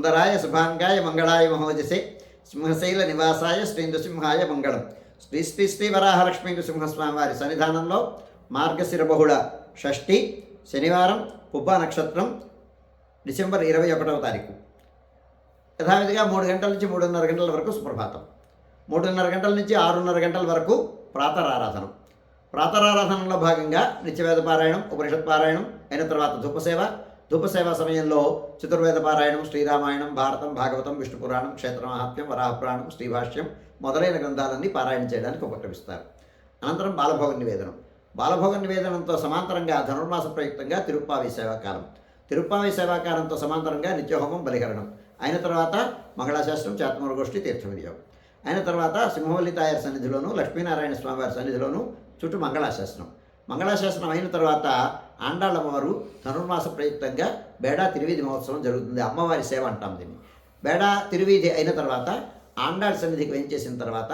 సుందరాయ శుభాంగాయ మంగళాయ మహోజసే. సింహశైల నివాసాయ శ్రీ నృసింహాయ మంగళం. శ్రీ శ్రీ శ్రీ వరాహలక్ష్మీ నృసింహస్వామి వారి సన్నిధానంలో మార్గశిర బహుళ షష్ఠి శనివారం పుబ్బ నక్షత్రం డిసెంబర్ ఇరవై ఒకటవ తారీఖు. యథావిధిగా మూడు గంటల నుంచి మూడున్నర గంటల వరకు సుప్రభాతం. మూడున్నర గంటల నుంచి ఆరున్నర గంటల వరకు ప్రాతరారాధనం. ప్రాతరారాధనలో భాగంగా నిత్యవేద పారాయణం ఉపనిషత్ పారాయణం అయిన తర్వాత ధూపసేవ ధూపసేవ సమయంలో చతుర్వేద పారాయణం శ్రీరామాయణం భారతం భాగవతం విష్ణు పురాణం క్షేత్ర మహాత్మ్యం వరాహపురాణం శ్రీభాష్యం మొదలైన గ్రంథాలన్నీ పారాయణ చేయడానికి ఉపక్రమిస్తారు. అనంతరం బాలభోగ నివేదనం. బాలభోగ నివేదనంతో సమాంతరంగా ధనుర్మాస ప్రయుక్తంగా తిరుప్పావి సేవాకాలం. తిరుప్పావి సేవాకాలంతో సమాంతరంగా నిత్యహోమం బలిహరణం. అయిన తర్వాత మంగళాశాస్త్రం చేతమూర గోష్ఠి తీర్థ వినియోగం అయిన తర్వాత సింహవల్లి తాయారు సన్నిధిలోను లక్ష్మీనారాయణ స్వామివారి సన్నిధిలోను చుట్టూ మంగళాశాసనం మంగళాశాసనం అయిన తర్వాత ఆండాళ్ళమ్మవారు ధనుర్మాస ప్రయుక్తంగా బేడా తిరువీధి మహోత్సవం జరుగుతుంది. అమ్మవారి సేవ అంటాం దీన్ని. బేడా తిరువీధి అయిన తర్వాత ఆండాళ్ సన్నిధికి వెంచేసిన తర్వాత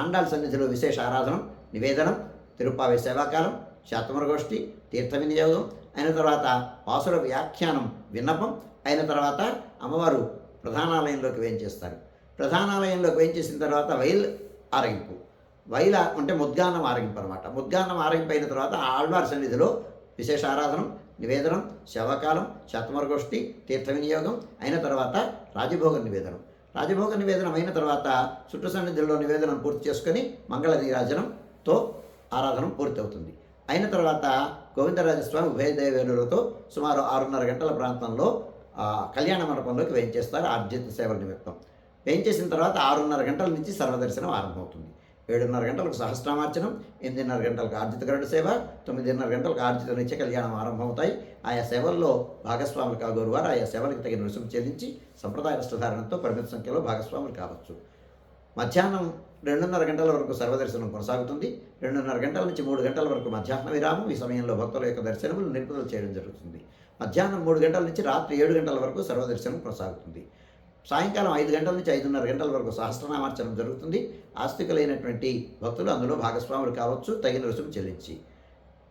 ఆండాళ్ సన్నిధిలో విశేష ఆరాధనం నివేదనం తిరుప్పావి సేవాకాలం శాతమరగోష్ఠి తీర్థ వినియోగం అయిన తర్వాత వాసుల వ్యాఖ్యానం విన్నపం అయిన తర్వాత అమ్మవారు ప్రధానాలయంలోకి వేయించేస్తారు ప్రధానాలయంలోకి వేయించేసిన తర్వాత వైల్ ఆరగింపు. వైల అంటే ముద్గానం ఆరగింపు అనమాట ముద్గానం ఆరగింపు అయిన తర్వాత ఆళ్వారి సన్నిధిలో విశేష ఆరాధనం నివేదనం శవకాలం శతమరగోష్ఠి తీర్థ వినియోగం అయిన తర్వాత రాజభోగ నివేదనం. రాజభోగ నివేదనం అయిన తర్వాత చుట్టు సన్నిధిలో నివేదనం పూర్తి చేసుకొని మంగళ నీరాజనంతో ఆరాధన పూర్తి అవుతుంది అయిన తర్వాత గోవిందరాజస్వామి ఉభయదేవేరులతో సుమారు ఆరున్నర గంటల ప్రాంతంలో కళ్యాణ మండపంలోకి వేయించేస్తారు ఆర్జిత సేవల నిమిత్తం. వేయించేసిన తర్వాత ఆరున్నర గంటల నుంచి సర్వదర్శనం ఆరంభమవుతుంది. ఏడున్నర గంటలకు సహస్రామార్చనం ఎనిమిదిన్నర గంటలకు ఆర్జిత గరుడ సేవ తొమ్మిదిన్నర గంటలకు ఆర్జిత నిత్య కళ్యాణం ఆరంభమవుతాయి. ఆయా సేవల్లో భాగస్వాములు కాగోరు వారు ఆయా సేవలకు తగిన రుసుము చెల్లించి సంప్రదాయ వస్త్రధారణతో పరిమిత సంఖ్యలో భాగస్వాములు కావచ్చు. మధ్యాహ్నం రెండున్నర గంటల వరకు సర్వదర్శనం కొనసాగుతుంది. రెండున్నర గంటల నుంచి మూడు గంటల వరకు మధ్యాహ్న విరామం. ఈ సమయంలో భక్తుల యొక్క దర్శనములు నిలుపుదల చేయడం జరుగుతుంది. మధ్యాహ్నం మూడు గంటల నుంచి రాత్రి ఏడు గంటల వరకు సర్వదర్శనం కొనసాగుతుంది. సాయంకాలం ఐదు గంటల నుంచి ఐదున్నర గంటల వరకు సహస్రనామార్చనం జరుగుతుంది. ఆస్తికులైనటువంటి భక్తులు అందులో భాగస్వాములు కావచ్చు తగిన రుసుము చెల్లించి.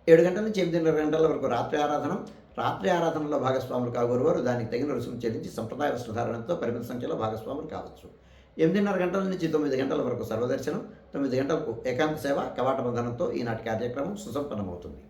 ఏడు గంటల నుంచి ఎనిమిదిన్నర గంటల వరకు రాత్రి ఆరాధనం. రాత్రి ఆరాధనలో భాగస్వాములు కాగోరు వారు దానికి తగిన రుసుము చెల్లించి సంప్రదాయ వస్త్రధారణతో పరిమిత సంఖ్యలో భాగస్వాములు కావచ్చు. ఎనిమిదిన్నర గంటల నుంచి తొమ్మిది గంటల వరకు సర్వదర్శనం తొమ్మిది గంటలకు ఏకాంత సేవ కవాట బంధనంతో ఈనాటి కార్యక్రమం సుసంపన్నమవుతుంది.